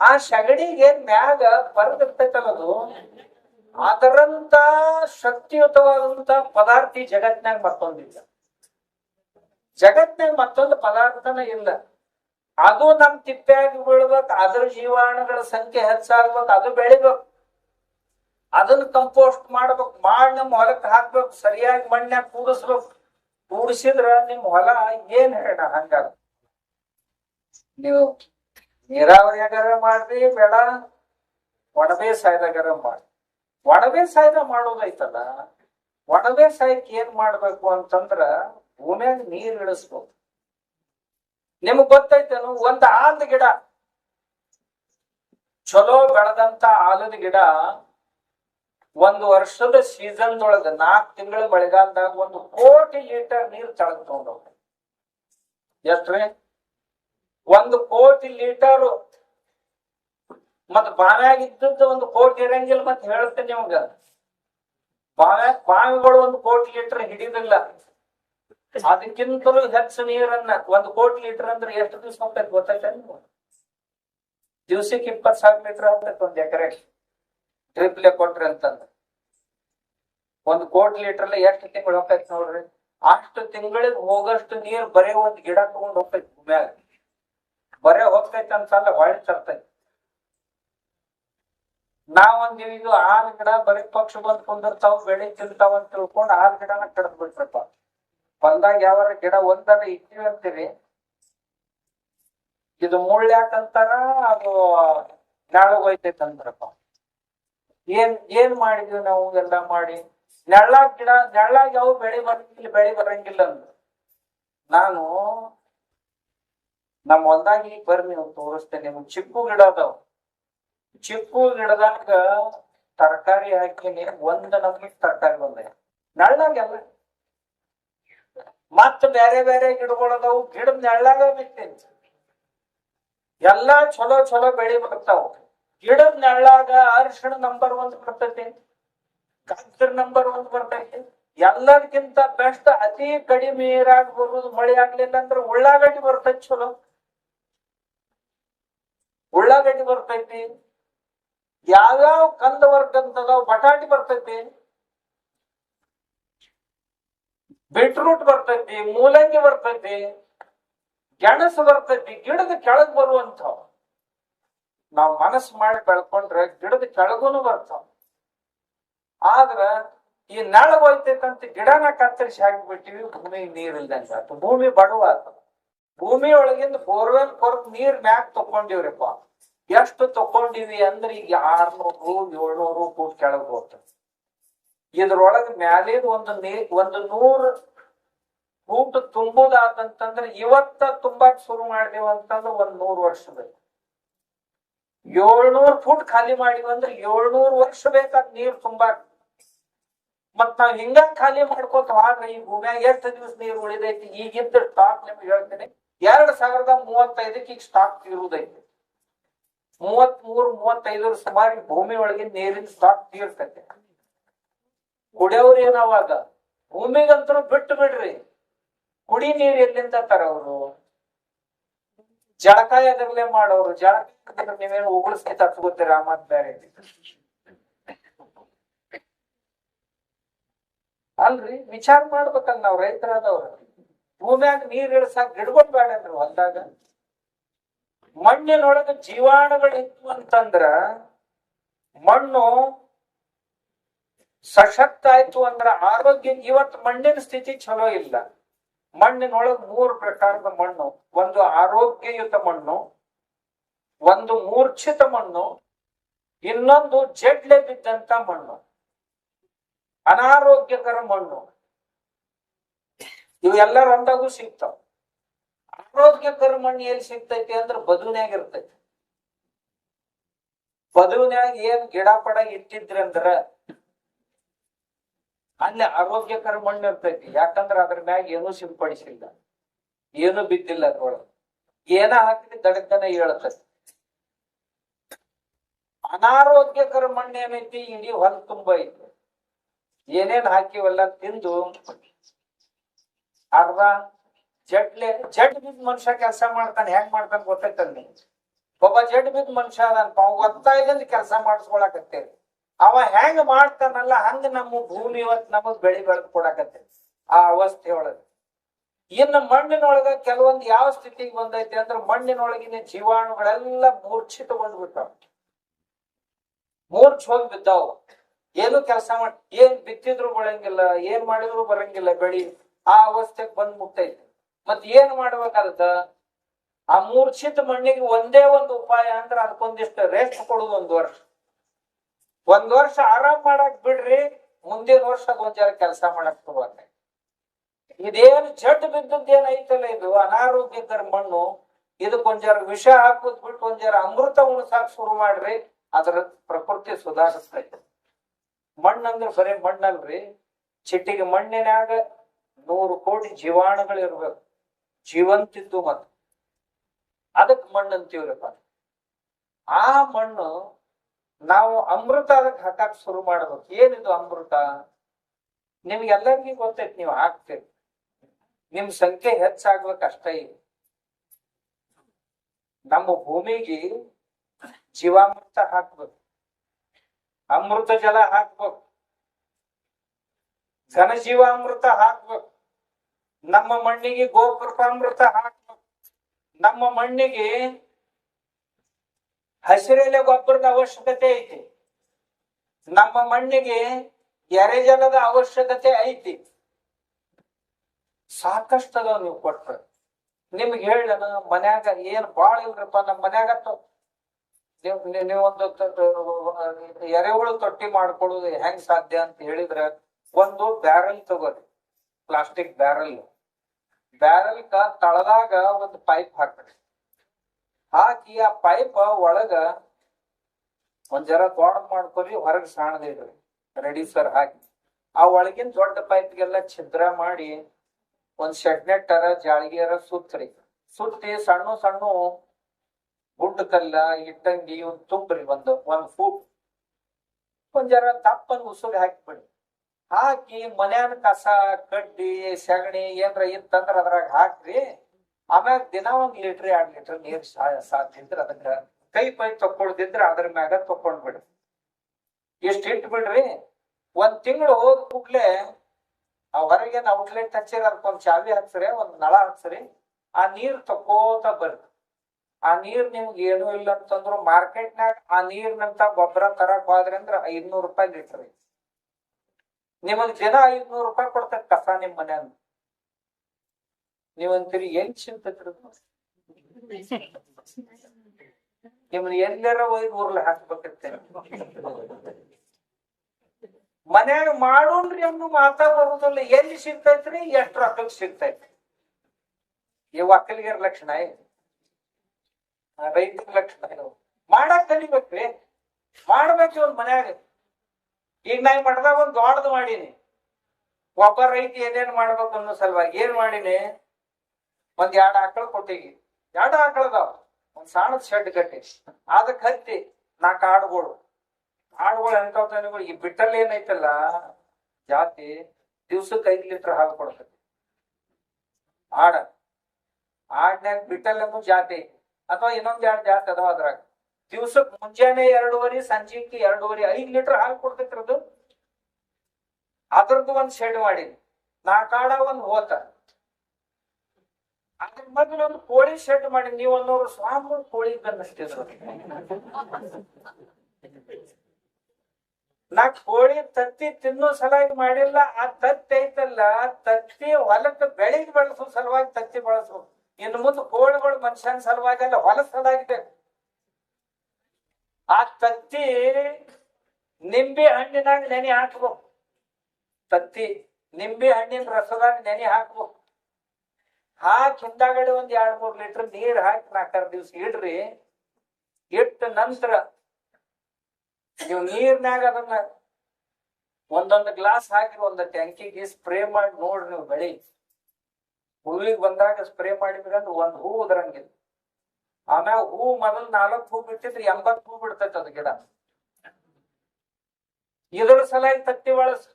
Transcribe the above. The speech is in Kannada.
ಆ ಸಗಡಿಗೆ ಮ್ಯಾಗ ಪರದಿರ್ತೈತಲ್ಲದು ಅದರಂತ ಶಕ್ತಿಯುತವಾದಂತ ಪದಾರ್ಥ ಈ ಜಗತ್ನಾಗ ಮತ್ತೊಂದಿಲ್ಲ. ಜಗತ್ನಾಗ ಮತ್ತೊಂದು ಪದಾರ್ಥನ ಇಲ್ಲ. ಅದು ನಮ್ ತಿಪ್ಪ್ಯಾಗಿ ಬೀಳ್ಬೇಕು, ಅದ್ರ ಜೀವಾಣುಗಳ ಸಂಖ್ಯೆ ಹೆಚ್ಚಾಗ್ಬೇಕು, ಅದು ಬೆಳಿಬೇಕು. ಅದನ್ನ ಕಂಪೋಸ್ಟ್ ಮಾಡ್ಬೇಕು, ಮಾಡಿ ನಮ್ಮ ಹೊಲಕ್ಕೆ ಹಾಕ್ಬೇಕು, ಸರಿಯಾಗಿ ಮಣ್ಣಾಗ ಕೂಡಿಸ್ಬೇಕು. ಕೂಡಿಸಿದ್ರ ನಿಮ್ ಹೊಲ ಏನ್ ಹೇಳ ಹಂಗಾರ? ನೀವು ನೀರಾವರಿಯಾಗಾರ ಮಾಡ್ರಿ, ಬೇಡ. ಒಣ ಬೇಸಾಯದಾಗಾರ ಮಾಡಿ. ಒಣ ಬೇಸಾಯದ ಮಾಡೋದೈತಲ್ಲ ಒಣ ಬೇಸಾಯಕ್ಕೆ ಏನ್ ಮಾಡ್ಬೇಕು ಅಂತಂದ್ರ ಭೂಮಿಯಾಗ ನೀರ್ ಇಳಿಸ್ಬೇಕು. ನಿಮಗ್ ಗೊತ್ತೈತೇನು, ಒಂದ್ ಆಲದ ಗಿಡ. ಚಲೋ ಬೆಳೆದಂತ ಆಲದ ಗಿಡ ಒಂದು ವರ್ಷದ ಸೀಸನ್ ಒಳಗ ನಾಲ್ಕು ತಿಂಗಳ ಮಳೆಗಾಲದಾಗ ಒಂದು ಕೋಟಿ ಲೀಟರ್ ನೀರ್ ತಳಗ್ ತಗೊಂಡೋಗ ಎಷ್ಟ್ರಿ? ಒಂದು ಕೋಟಿ ಲೀಟರ್. ಮತ್ ಬಾವ್ಯಾಗ ಇದ್ದದ್ದು ಒಂದು ಕೋಟಿ ಇರಂಗಿಲ್ಲ ಮತ್ ಹೇಳ್ತೇನೆ ನಿಮ್ಗ. ಬಾವ್ಯಾಗ ಬಾವಿಗಳು ಒಂದು ಕೋಟಿ ಲೀಟರ್ ಹಿಡಿದಿಲ್ಲ. ಅದಕ್ಕಿಂತಲೂ ಹೆಚ್ಚು ನೀರನ್ನ ಒಂದು ಕೋಟಿ ಲೀಟರ್ ಅಂದ್ರೆ ಎಷ್ಟು ದಿವಸ ಹೋಗ್ತೈತೆ ಗೊತ್ತೈತೆ ನೀವು ದಿವ್ಸಕ್ಕೆ ಇಪ್ಪತ್ ಸಾವಿರ ಲೀಟರ್ ಹೋಗ್ತೈತೆ ಒಂದ್ ಎಕರೆ. ಡ್ರಿಪ್ಲೆ ಕೊಟ್ರಿ ಅಂತಂದ್ರೆ. ಒಂದು ಕೋಟಿ ಲೀಟರ್ ಎಷ್ಟು ತಿಂಗಳು ಹೋಗ್ತೈತೆ ನೋಡ್ರಿ? ಅಷ್ಟು ತಿಂಗಳಿಗೆ ಹೋಗಷ್ಟು ನೀರ್ ಬರೇ ಒಂದು ಗಿಡ ತಗೊಂಡ್ ಹೋಗ್ತೈತಿ ಭೂಮ್ಯಾಗ. ಬರೇ ಹೋಗ್ತೈತೆ ಅಂತಲ್ಲ ಹೊಳ್ಳಿ ತರ್ತೈತಿ ನಾವೊಂದು ಇದು ಆರ್ ಗಿಡ ಬರೀ ಪಕ್ಷ ಬಂದ್ ಕುಂದಿರ್ತಾವ್, ಬೆಳಿ ತಿಂತಾವ ಅಂತ ತಿಳ್ಕೊಂಡ್ ಆರ್ ಗಿಡನ ಕಡದ್ ಬಿಟ್ರಪ್ಪ ಹೊಲ್ದಾಗ ಯಾವಾರ ಗಿಡ ಒಂದರ ಇಟ್ಟಿವಿ ಅಂತೀರಿ ಇದು ಮುಳ್ಳ್ಯಾಕಂತಾರ ಅದು ನೆಳಗ್ ಹೋಯ್ತೈತೆ ಅಂದ್ರಪ್ಪ. ಏನ್ ಏನ್ ಮಾಡಿದ್ವಿ ನಾವು ಎಲ್ಲ ಮಾಡಿ? ನೆಳ್ಳಾಗ್ ಗಿಡ ನೆಳ್ಳಾಗ್ ಯಾವ ಬೆಳಿ ಬರಂಗಿಲ್ಲ ಬೆಳಿ ಬರಂಗಿಲ್ಲ ಅಂದ್ರು. ನಾನು ನಮ್ಮ ಒಂದಾಗಿ ಬರ್ರಿ ನೀವು ತೋರಿಸ್ತೇನೆ. ನಿಮ್ಗೆ ಚಿಕ್ಕು ಗಿಡ ಅದಾವ. ಚಿಕ್ಕು ಗಿಡದಾಗ ತರಕಾರಿ ಹಾಕಿನಿ. ಒಂದ್ ನಮ್ಗೆ ತರಕಾರಿ ಬಂದೆ ನೆಳ್ಳಾಗೆಲ್ಲ ಮತ್ತ ಬೇರೆ ಬೇರೆ ಗಿಡಗಳು ಗಿಡ ನೆಳ್ಳಾಗ ಬಿತ್ತೇನಿ. ಎಲ್ಲಾ ಚಲೋ ಚಲೋ ಬೆಳಿ ಬರ್ತಾವ. ಗಿಡದ ನೆಳ್ಳಾಗ ಅರಿಶಿಣ ನಂಬರ್ ಒಂದ್ ಬರ್ತೈತಿ. ಕಾಗ್ದರ್ ನಂಬರ್ ಒಂದ್ ಬರ್ತೈತಿ. ಎಲ್ಲದಕ್ಕಿಂತ ಬೆಸ್ಟ್ ಅತಿ ಕಡಿಮೆ ನೀರಾಗ ಬರುದು ಮಳೆ ಆಗ್ಲಿಲ್ಲ ಅಂದ್ರೆ ಉಳ್ಳಾಗಡ್ಡಿ ಬರ್ತೈತಿ ಚಲೋ ಉಳ್ಳಾಗಡ್ಡಿ ಬರ್ತೈತಿ? ಯಾವ್ಯಾವ ಕಂದ ವರ್ಗಂತದಾವ್ ಬಟಾಟಿ ಬರ್ತೈತಿ? ಬೀಟ್ರೂಟ್ ಬರ್ತೈತಿ, ಮೂಲಂಗಿ ಬರ್ತೈತಿ, ಗೆಣಸು ಬರ್ತೈತಿ, ಗಿಡದ ಕೆಳಗ್ ಬರುವಂಥವ್. ನಾವ್ ಮನಸ್ಸು ಮಾಡಿ ಬೆಳ್ಕೊಂಡ್ರೆ ಗಿಡದ ಕೆಳಗೂನು ಬರ್ತಾವ. ಆದ್ರ ಈ ನೆಳ ಹೋಯ್ತೈತಂತ ಗಿಡನ ಕತ್ತರಿಸಿ ಹಾಕಿಬಿಟ್ಟಿವಿ, ಭೂಮಿ ನೀರ್ ಭೂಮಿ ಬಡವ ಆತು ಭೂಮಿ ಒಳಗಿಂದ ಬೋರ್ವೆಲ್ ಕೊರತ್ ನೀರ್ ಮ್ಯಾಕ್ ತಕೊಂಡಿವ್ರಿಪ್ಪ ಎಷ್ಟು ತಕೊಂಡಿವಿ ಅಂದ್ರೆ ಈಗ ಆರ್ನೂರು, ಏಳ್ನೂರು ಕೂಟ್ ಕೆಳಗ್ ಹೋಗ್ತದೆ ಇದ್ರೊಳಗ ಮ್ಯಾಲಿದ ಒಂದು ನೀ, ಒಂದು ನೂರ್ ಫೂಟ್ ತುಂಬುದಾತಂತಂದ್ರೆ ಇವತ್ತ ತುಂಬಾಕ್ ಶುರು ಮಾಡಿದೇವ ಅಂತಂದ್ರೆ ಒಂದ್ ನೂರ್ ವರ್ಷ ಬೇಕು. ಏಳ್ನೂರ್ ಫೂಟ್ ಖಾಲಿ ಮಾಡಿವ ಅಂದ್ರೆ ಏಳ್ನೂರ್ ವರ್ಷ ಬೇಕಾದ ನೀರ್ ತುಂಬಾಕ್. ಮತ್ ನಾವ್ ಹಿಂಗ ಖಾಲಿ ಮಾಡ್ಕೋತ ಹೋಗ್ರಿ ಈ ಭೂಮ್ಯಾಗ ಎಷ್ಟು ದಿವಸ ನೀರ್ ಉಳಿದೈತಿ? ಈಗಿದ್ದ ಸ್ಟಾಕ್ ನಿಮ್ಗೆ ಹೇಳ್ತೇನೆ. ಎರಡ್ ಸಾವಿರದ ಮೂವತ್ತೈದಕ್ಕೆ ಈಗ ಸ್ಟಾಕ್ ತೀರುದೈತಿ ಮೂವತ್ ಮೂರ್ ಮೂವತ್ತೈದರ ಸುಮಾರು ಭೂಮಿ ಒಳಗೆ ನೀರಿನ ಸ್ಟಾಕ್ ತೀರ್ತೈತೆ ಕುಡಿಯೋರು ಏನವಾಗ ಭೂಮಿಗಂತರೂ ಬಿಟ್ಟು ಬಿಡ್ರಿ. ಕುಡಿ ನೀರ್ ಎಲ್ಲಿಂದ ತರವ್ರು ಜಳಕ ಎದರ್ಲೆ ಮಾಡೋರು. ಜಳಕ ನೀವೇನು ಉಗುಳಿಸ್ಕೆ ತತ್ಕೋತೀರ ಮತ್ ಬೇರೆ ಅಲ್ರಿ, ವಿಚಾರ ಮಾಡ್ಬೇಕಲ್ಲ ನಾವ್ ರೈತರಾದವ್ರ. ಭೂಮ್ಯಾಗ ನೀರ್ ಇಳಿಸಾಕ ಗಿಡಗಳು ಬೇಡನ್ರಿ ಹೊಲ್ದಾಗ. ಮಣ್ಣಿನೊಳಗ ಜೀವಾಣುಗಳು ಇತ್ತು ಅಂತಂದ್ರ ಮಣ್ಣು ಸಶಕ್ತ ಆಯ್ತು ಅಂದ್ರ ಆರೋಗ್ಯ ಇವತ್ತು ಮಣ್ಣಿನ ಸ್ಥಿತಿ ಚಲೋ ಇಲ್ಲ. ಮಣ್ಣಿನೊಳಗ್ ಮೂರು ಪ್ರಕಾರದ ಮಣ್ಣು. ಒಂದು ಆರೋಗ್ಯಯುತ ಮಣ್ಣು, ಒಂದು ಮೂರ್ಛಿತ ಮಣ್ಣು, ಇನ್ನೊಂದು ಜಡ್ಲೆ ಬಿದ್ದಂತ ಮಣ್ಣು. ಅನಾರೋಗ್ಯಕರ ಮಣ್ಣು. ಇವೆಲ್ಲ ರಂದಾಗೂ ಸಿಗ್ತಾವ. ಆರೋಗ್ಯಕರ ಮಣ್ಣು ಎಲ್ಲಿ ಸಿಗ್ತೈತಿ ಅಂದ್ರ ಬದುನ್ಯಾಗ ಇರ್ತೈತಿ. ಬದುನ್ಯಾಗ ಏನ್ ಗಿಡ ಪಡ ಇಟ್ಟಿದ್ರಿ ಅಂದ್ರ ಅಲ್ಲಿ ಆರೋಗ್ಯ ಕರ್ಮಣ್ಣ ಇರ್ತೈತಿ. ಯಾಕಂದ್ರ ಅದ್ರ ಮ್ಯಾಗ ಏನೂ ಸಿಂಪಡಿಸಿಲ್ಲ. ಏನು ಬಿದ್ದಿಲ್ಲ ಅದ್ರೊಳಗೆ ಏನ ಹಾಕಿದ್ರೆ ದಡಕ್ಕನ ಹೇಳ್ತೈತಿ. ಅನಾರೋಗ್ಯಕರ ಕರ್ಮಣ್ಣ ಏನೈತಿ? ಇಡೀ ಹೊಲ ತುಂಬ ಐತಿ. ಏನೇನ್ ಹಾಕಿವಲ್ಲ ತಿಂದು ಅರ್ಧ ಜಡ್ಲೆ ಜಡ್ ಬಿದ್ದ ಮನುಷ್ಯ ಕೆಲಸ ಮಾಡ್ತಾನೆ, ಹೆಂಗ್ ಮಾಡ್ತಾನೆ ನಿಮ್ಗೆ? ಒಬ್ಬ ಜಡ್ ಬಿದ್ದ ಮನುಷ್ಯ ಅದಾನಪ್ಪ ಅವ್ ಒತ್ತಾಯದಿಂದ ಕೆಲಸ ಮಾಡಿಸ್ಕೊಳಕತ್ತೇರಿ. ಅವ ಹೆಂಗ್ ಮಾಡ್ತಾನಲ್ಲ, ಹಂಗ ನಮ್ಮ ಭೂಮಿ ಇವತ್ ನಮಗ್ ಬೆಳಿ ಬೆಳೆದ್ ಕೊಡಕತ್ತೇರಿ, ಆ ಅವಸ್ಥೆ ಒಳಗ ಇನ್ನು ಮಣ್ಣಿನೊಳಗ ಕೆಲವೊಂದು ಯಾವ ಸ್ಥಿತಿಗೆ ಬಂದೈತಿ ಅಂದ್ರ ಮಣ್ಣಿನೊಳಗಿನ ಜೀವಾಣುಗಳೆಲ್ಲ ಮೂರ್ಛಿತ ಬಿಟ್ಟಾವ ಮೂರ್ಛ ಹೋಗಿ ಬಿದ್ದಾವ. ಏನು ಕೆಲಸ ಮಾಡಿ, ಏನ್ ಬಿತ್ತಿದ್ರು ಬೆಳಂಗಿಲ್ಲ, ಏನ್ ಮಾಡಿದ್ರು ಬರಂಗಿಲ್ಲ, ಬೆಳಿ ಆ ಅವಸ್ಥೆಗೆ ಬಂದ್ ಮುಟ್ಟೈತಿ ಮತ್ ಏನ್ ಮಾಡ್ಬೇಕಾಗತ್ತ? ಆ ಮೂರ್ಛಿತ ಮಣ್ಣಿಗೆ ಒಂದೇ ಒಂದು ಉಪಾಯ ಅಂದ್ರ ಅದಕ್ಕೊಂದಿಷ್ಟು ರೆಸ್ಟ್ ಕೊಡುದು ಒಂದ್ ವರ್ಷ. ಒಂದ್ ವರ್ಷ ಆರಾಮ್ ಮಾಡಕ್ ಬಿಡ್ರಿ, ಮುಂದಿನ ವರ್ಷ ಗೊಂಜಾರ ಜರ ಕೆಲಸ ಮಾಡಕ್ ಶುರುವಾಗ್ತೈತಿ ಇದೇನು ಜಡ್ ಬಿದ್ದದ್ದು ಏನೈತಲ್ಲ ಇದು? ಅನಾರೋಗ್ಯಕರ ಮಣ್ಣು ಇದಕ್ಕೊಂದ್ ಜರ ವಿಷ ಹಾಕುದ್ ಬಿಟ್ಟು ಒಂದ್ ಜರ ಅಮೃತ ಉಣಸಾಕ್ ಶುರು ಮಾಡ್ರಿ, ಅದ್ರ ಪ್ರಕೃತಿ ಸುಧಾರಿಸ್ತೈತೆ ಮಣ್ಣಂದ್ರ ಬರೀ ಮಣ್ಣಲ್ರಿ. ಚಿಟ್ಟಿಗೆ ಮಣ್ಣಿನಾಗ ನೂರು ಕೋಟಿ ಜೀವಾಣುಗಳು ಇರ್ಬೇಕು ಜೀವಂತಿದ್ದು ಮಣ್ಣು ಅದಕ್ ಮಣ್ಣು ಅಂತೀವ್ರಪ್ಪ ಆ ಮಣ್ಣು ನಾವು ಅಮೃತ ಅದಕ್ಕೆ ಹಾಕಕ್ ಶುರು ಮಾಡ್ಬೇಕು ಏನಿದು ಅಮೃತ? ನಿಮ್ಗೆಲ್ಲರಿಗೂ ಗೊತ್ತೈತಿ, ನೀವು ಹಾಕ್ತೀರಿ. ನಿಮ್ ಸಂಖ್ಯೆ ಇದೆ ನಮ್ಮ ಭೂಮಿಗೆ ಜೀವಾಮೃತ ಹಾಕ್ಬೇಕು. ಅಮೃತ ಜಲ ಹಾಕ್ಬೇಕು. ಘನ ಜೀವಾಮೃತ ಹಾಕ್ಬೇಕು. ನಮ್ಮ ಮಣ್ಣಿಗೆ ಗೋಕೃಪಾಮೃತ ಹಾಕ್ಬೇಕು. ನಮ್ಮ ಮಣ್ಣಿಗೆ ಹಸಿರೆಲೆ ಗೊಬ್ಬರದ ಅವಶ್ಯಕತೆ ಐತಿ. ನಮ್ಮ ಮಣ್ಣಿಗೆ ಎರೆಜಲದ ಅವಶ್ಯಕತೆ ಐತಿ. ಸಾಕಷ್ಟು ಅದಾವ ನೀವು ಕೊಟ್ರ. ನಿಮ್ಗೆ ಹೇಳನ ಮನ್ಯಾಗ ಏನ್ ಬಾಳ ಇಲ್ರಪ್ಪ, ನಮ್ ಮನ್ಯಾಗ ನೀವೊಂದು ಎರೆಹುಳು ತೊಟ್ಟಿ ಮಾಡ್ಕೊಳ್ಳೋದು ಹೆಂಗ್ ಸಾಧ್ಯ ಅಂತ ಹೇಳಿದ್ರ, ಒಂದು ಬ್ಯಾರಲ್ ತಗೋರಿ. ಪ್ಲಾಸ್ಟಿಕ್ ಬ್ಯಾರಲ್ ಬ್ಯಾರಲ್ ಕ ತಳದಾಗ ಒಂದು ಪೈಪ್ ಹಾಕ್ರಿ ಹಾಕಿ ಆ ಪೈಪ್ ಒಳಗ ಒಂದ್ ಜರ ದೊಡ್ಡ ಮಾಡ್ಕೊರಿ, ಹೊರಗ್ ಸಾಣದಿಡ್ರಿ ರೆಡಿ ಹಾಕಿ. ಆ ಒಳಗಿನ ದೊಡ್ಡ ಪೈಪ್ಗೆಲ್ಲ ಛಿದ್ರ ಮಾಡಿ ಒಂದ್ ಶೆಡ್ನೆಟ್ ತರ ಜಾಳಿಗೆರ ಸುತ್ತರಿ ಸುತ್ತಿ ಸಣ್ಣ ಸಣ್ಣ ಗುಡ್ಡ ಕಲ್ಲ ಇಟ್ಟಂಗಿ ಒಂದ್ ತುಂಬ್ರಿ ಒಂದು, ಒಂದ್ ಫೂಟ್. ಒಂದ್ ಜರ ದಪ್ಪನ್ ಉಸುಗ್ ಹಾಕಿಬಿಡಿ. ಹಾಕಿ ಮನ್ಯಾನ ಕಸ, ಕಡ್ಡಿ, ಸಗಣಿ ಏನ್ರ ಇತ್ತಂದ್ರ ಅದ್ರಾಗ ಹಾಕ್ರಿ. ಆಮ್ಯಾಗ ದಿನ ಒಂದ್ ಲೀಟರ್ ಎರಡ್ ಲೀಟರ್ ನೀರ್ ಸಾಧ್ಯ ಅದಕ್ಕ. ಕೈ ಪೈ ತಕ್ಕೊಳ್ದಿದ್ರ ಅದ್ರ ಮ್ಯಾಗ ತಕೊಂಡ್ ಬಿಡ್ರಿ ಇಷ್ಟ ಇಟ್ ಬಿಡ್ರಿ. ಒಂದ್ ತಿಂಗಳು ಹೋದ ಕೂಡ್ಲೆ ಆ ಹೊರಗೇನ್ ಔಟ್ಲೆಟ್ ಹಚ್ಚಿರ ಅದಕ್ಕೊಂದ್ ಚಾವಿ ಹಚ್ಚ್ರಿ, ಒಂದ್ ನಳ ಹಚ್ಚ್ರಿ. ಆ ನೀರ್ ತಕ್ಕೋತ ಬರ್ರಿ. ಆ ನೀರ್ ನಿಮ್ಗೆ ಏನು ಇಲ್ಲ ಅಂತಂದ್ರು ಮಾರ್ಕೆಟ್ನಾಗ ಆ ನೀರ್ನಂತ ಗೊಬ್ಬರ ತರಕ್ ಹೋದ್ರಿ ಅಂದ್ರ ರೂಪಾಯಿ ಲೀಟರ್ ನಿಮಗ್ ದಿನ ಐದ್ನೂರು ರೂಪಾಯಿ ಕೊಡ್ತಾರೆ ಕಸ ನಿಮ್ ಮನ್ಯಾಗ ನೀವಂತೀರಿ ಎಲ್ಲಿ ಚಿಂತಕ್ರಿ? ನಿಮ್ನ ಎಲ್ಲಾರ ಒಯ್ದು ಊರ್ಲ ಹಾಕ್ಬೇಕತ್ತೆ ಮನ್ಯಾಗ ಮಾಡೋಣ್ರಿ ಅನ್ನೋ ಮಾತಾ ಬರುದಿಲ್ಲ. ಎಲ್ಲಿ ಸಿಗ್ತೈತ್ರಿ? ಎಷ್ಟು ರೊಕ್ಕಕ್ ಸಿಗ್ತೈತಿ ಈ ಒಕ್ಕಲಿಗರ ಲಕ್ಷಣ ರೈತರ ಲಕ್ಷಣ ಮಾಡಕ್ ಕಲಿಬೇಕ್ರಿ. ಮಾಡ್ಬೇಕು ಒಂದ್ ಮನ್ಯಾಗ. ಈಗ ನಾ ಈ ಮಠದಾಗ ಒಂದು ದೊಡ್ಡದು ಮಾಡೀನಿ. ಒಬ್ಬ ರೈತ ಏನೇನ್ ಮಾಡ್ಬೇಕು ಅನ್ನೋ ಸಲುವಾಗಿ ಏನ್ ಮಾಡೀನಿ? ಒಂದ್ ಎರಡು ಆಕಳ ಕೊಟ್ಟಿಗಿ ಎರಡು ಆಕಳದಾವ ಒಂದ್ ಸಣ್ಣದ ಶೆಡ್ ಕಟ್ಟಿ. ಅದಕ್ಕೆ ಹತ್ತಿ ನಾಲ್ಕು ಆಡುಗಳು. ಆಡುಗಳು ಎಂತಾವ್ ಈ ಬಿಟ್ಟಲ್ಲಿ ಏನೈತಲ್ಲ, ಜಾತಿ ದಿವ್ಸಕ್ಕೆ ಐದು ಲೀಟರ್ ಹಾಲು ಕೊಡ್ತೈತಿ ಆಡ. ಆಡ್ನ್ಯಾಗ ಬಿಟ್ಟಲ್ ಅನ್ನೋ ಜಾತಿ ಅಥವಾ ಇನ್ನೊಂದ್ ಎರಡು ಜಾತಿ ಅದಾವ ಅದ್ರಾಗ. ದಿವ್ಸಕ್ ಮುಂಜಾನೆ ಎರಡೂವರೆ ಸಂಜೆಕ್ಕೆ ಎರಡೂವರೆ, ಐದ್ ಲೀಟರ್ ಹಾಲು ಕೊಡ್ತೈತ್ರಿ ಅದು ಅದ್ರದ್ದು ಒಂದ್ ಶೆಡ್ ಮಾಡೀನಿ ನಾಕಾಡ ಒಂದ್ ಹೋತ. ಅದ್ರ ಮೊದಲು ಒಂದು ಕೋಳಿ ಶೆಡ್ ಮಾಡಿ ನೀವು ಅನ್ನೋರು ಸ್ವಾಮಿ ಕೋಳಿ ಬೆನ್ನಷ್ಟಿದ್ರು ನಾ ಕೋಳಿ ತತ್ತಿ ತಿನ್ನೋ ಸಲಾಗಿ ಮಾಡಿಲ್ಲ. ಆ ತತ್ತಿ ಐತಲ್ಲ ತತ್ತಿ ಹೊಲಕ್ಕೆ ಬೆಳಿಗ್ಗೆ ಬೆಳೆಸೋ ಸಲುವಾಗಿ ತತ್ತಿ ಬಳಸೋ. ಇನ್ನು ಮುಂದೆ ಕೋಳಿಗಳು ಮನುಷ್ಯನ ಸಲುವಾಗಿ ಅಲ್ಲ ಹೊಲ ತತ್ತಿ ನಿಂಬೆ ಹಣ್ಣಿನಾಗ ನೆನೆ ಹಾಕ್ಬೇಕು ತತ್ತಿ ನಿಂಬೆ ಹಣ್ಣಿನ ರಸದಾಗ ನೆನೆ ಹಾಕ್ಬೇಕು ಹಾಕಿ ಹಿಂದಾಗಡೆ ಒಂದ್ ಎರಡ್ ಮೂರ್ ಲೀಟರ್ ನೀರ್ ಹಾಕಿ ನಾಲ್ಕಾರು ದಿವ್ಸ ಇಡ್ರಿ. ಇಟ್ಟ ನಂತರ ನೀವು ನೀರ್ನಾಗ ಅದನ್ನ ಒಂದೊಂದು ಗ್ಲಾಸ್ ಹಾಕಿ ಒಂದು ಟ್ಯಾಂಕಿಗೆ ಸ್ಪ್ರೇ ಮಾಡಿ ನೋಡ್ರಿ ನೀವು ಬೆಳಿ. ಹೂವಿಗೆ ಬಂದಾಗ ಸ್ಪ್ರೇ ಮಾಡಿದ್ರಂದ್ರೆ ಒಂದ್ ಹೂ ಉದ್ರಂಗಿಲ್ಲ. ಆಮ್ಯಾಗ ಹೂ ಮೊದಲ್ ನಾಲ್ಕು ಹೂ ಬಿಟ್ಟಿದ್ರೆ ಎಂಬತ್ ಹೂ ಬಿಡ್ತೈತೆ ಅದ್ ಗಿಡ. ಇದ್ರ ಸಲುವಾಗಿ ತತ್ತಿ ಬಳಸ್